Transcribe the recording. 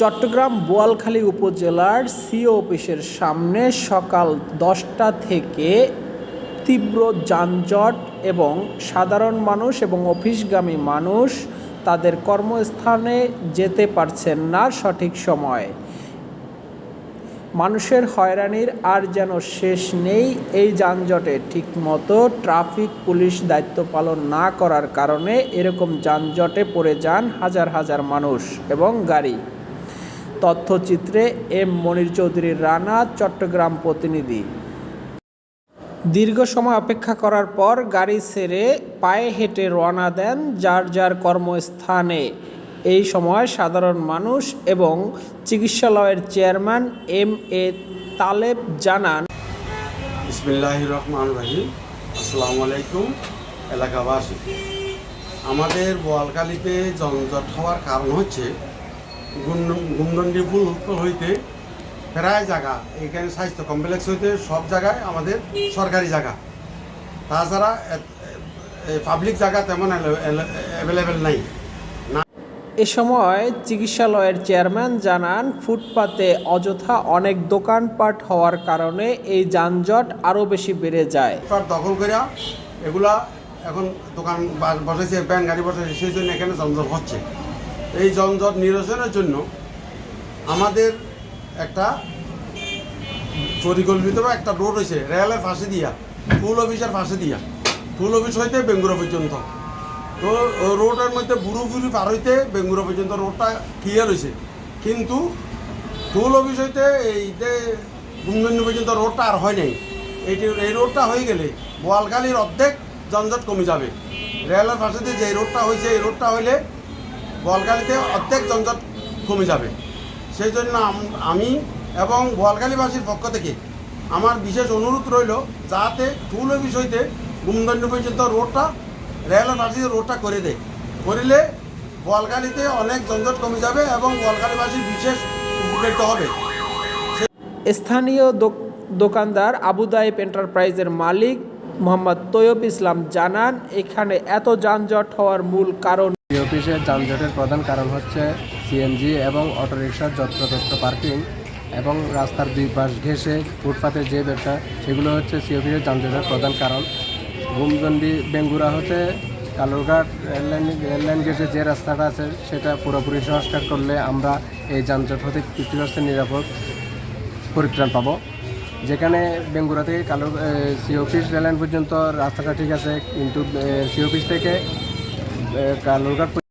চট্টগ্রাম বোয়ালখালী উপজেলার সিও অফিসের সামনে সকাল দশটা থেকে তীব্র যানজট এবং সাধারণ মানুষ এবং অফিসগামী মানুষ তাদের কর্মস্থানে যেতে পারছেন না সঠিক সময়। মানুষের হয়রানির আর যেন শেষ নেই এই যানজটে। ঠিকমতো ট্রাফিক, পুলিশ দায়িত্ব পালন না করার কারণে এরকম যানজটে পড়ে যান হাজার হাজার মানুষ এবং গাড়ি। তথ্যচিত্রে এম মনির চৌধুরী রানা, চট্টগ্রাম প্রতিনিধি। দীর্ঘ সময় অপেক্ষা করার পর গাড়ি ছেড়ে পায়ে হেঁটে রওনা দেন যার যার কর্মস্থানে। এই সময় সাধারণ মানুষ এবং চিকিৎসালয়ের চেয়ারম্যান এম এ তালেব জানান রহমান আলাইকুম, এলাকাবাসী। আমাদের বোয়ালকালিতে জনজট হওয়ার কারণ হচ্ছে গুমদন্ডি ফুল হইতে প্রায় জায়গা এখানে স্বাস্থ্য কমপ্লেক্স হইতে সব জায়গায় আমাদের সরকারি জায়গা। তাছাড়া পাবলিক জায়গা তেমন অ্যাভেলেবেল নাই। এ সময় চিকিৎসালয়ের চেয়ারম্যান জানান ফুটপাতে অযথা অনেক দোকানপাট হওয়ার কারণে এই যানজট আরও বেশি বেড়ে যায়। দখল করে এগুলা এখন দোকান বসেছে ব্যাংক গাড়ি বসেছে সেই জন্য এখানে যানজট হচ্ছে। এই জঞ্জট নিরসনের জন্য আমাদের একটা পরিকল্পিত একটা রোড হয়েছে রেলের পাশে দিয়া ফুল অফিসের পাশে দিয়া। ফুল অফিস হইতে বেঙ্গুরা পর্যন্ত। তো রোডের মধ্যে বুড়ো বুড়ি পার হইতে বেঙ্গুরা পর্যন্ত রোডটা ক্লিয়ার হয়েছে কিন্তু ফুল অফিস হইতে এইতে গুমগঞ্জ পর্যন্ত রোডটা আর হয় নাই। এইটি, এই রোডটা হয়ে গেলে বোয়ালখালীর অর্ধেক যানজট কমে যাবে। রেলের পাশে দিয়ে যে রোডটা হয়েছে এই রোডটা হইলে বোয়ালখালীতে অর্ধেক যানজট কমে যাবে। সেই জন্য আমি এবং বলগালিবাসীর পক্ষ থেকে আমার বিশেষ অনুরোধ রইল যাতে ফুল অফিস হইতে গুমদণ্ড পর্যন্ত রোডটা রেলের পাশে রোডটা করে দেয়। করিলে বলগালিতে অনেক যানজট কমে যাবে এবং বলগালিবাসী বিশেষ উপকৃত হবে। স্থানীয় দোক- দোকানদার আবু দাইব এন্টারপ্রাইজের মালিক মোহাম্মদ তৈয়ব ইসলাম জানান, এখানে এত যানজট হওয়ার মূল কারণ অফিসের যানজটের প্রধান কারণ হচ্ছে সিএনজি এবং অটোরিকশার যত্রতত্র পার্কিং এবং রাস্তার দুই পাশ ঘেঁষে ফুটপাতে যে ব্যবসা, সেগুলো হচ্ছে সি অফিসের যানজটের প্রধান কারণ। ঘুমগন্ডি বেঙ্গুরা হতে কালুরঘাট রেললাইন রেললাইন গেটে যে রাস্তাটা আছে, সেটা পুরোপুরি সংস্কার করলে আমরা এই যানজট হতে ফিফটি পার্সেন্ট নিরাপদ পরিত্রাণ পাবো। যেখানে বেঙ্গুরা থেকে কালো সি অফিস রেললাইন পর্যন্ত রাস্তাটা ঠিক আছে, কিন্তু সি অফিস থেকে কালুরঘাট